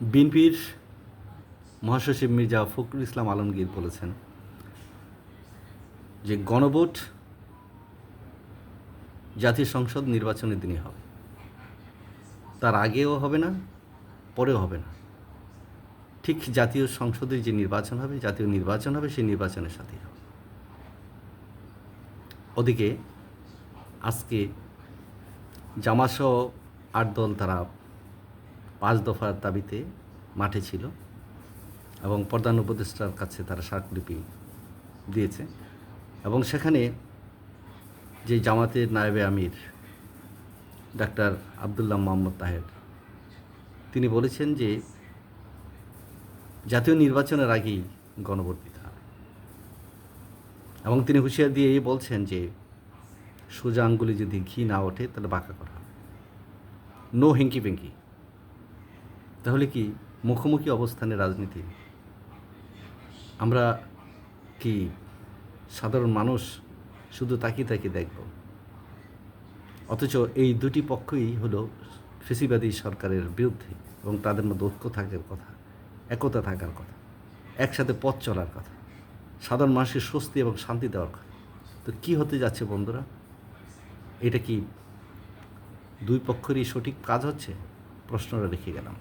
বিএনপির মহাসচিব মির্জা ফখরুল ইসলাম আলমগীর বলেছেন যে গণভোট জাতীয় সংসদ নির্বাচনের দিনই হবে। তার আগেও হবে না, পরেও হবে না। ঠিক জাতীয় সংসদের যে নির্বাচন হবে, জাতীয় নির্বাচন হবে, সেই নির্বাচনের সাথেই হবে। ওদিকে আজকে জামাসহ আট দল তারা পাঁচ দফার দাবিতে মাঠে ছিল এবং প্রধান উপদেষ্টার কাছে তারা স্মারকলিপি দিয়েছে এবং সেখানে যে জামাতের নায়েবে আমির ডাক্তার আবদুল্লাহ মোহাম্মদ তাহের, তিনি বলেছেন যে জাতীয় নির্বাচনের আগেই গণভোট দিতে হবে এবং তিনি হুঁশিয়ার দিয়ে এই বলছেন যে সোজা আঙ্গুলে যদি ঘি না ওঠে তাহলে বাঁকা করা। হবে নো হেঙ্কি পেঙ্কি তাহলে কি মুখোমুখি অবস্থানে রাজনীতি? আমরা কি সাধারণ মানুষ শুধু তাকিয়ে তাকিয়ে দেখব? অথচ এই দুটি পক্ষই হলো ফেসিবাদী সরকারের বিরুদ্ধে এবং তাদের মধ্যে ঐক্য থাকার কথা, একতা থাকার কথা, একসাথে পথ চলার কথা, সাধারণ মানুষের স্বস্তি এবং শান্তি দেওয়ার কথা। তো কী হতে যাচ্ছে বন্ধুরা? এটা কি দুই পক্ষেরই সঠিক কাজ হচ্ছে? প্রশ্নটা রেখে গেলাম।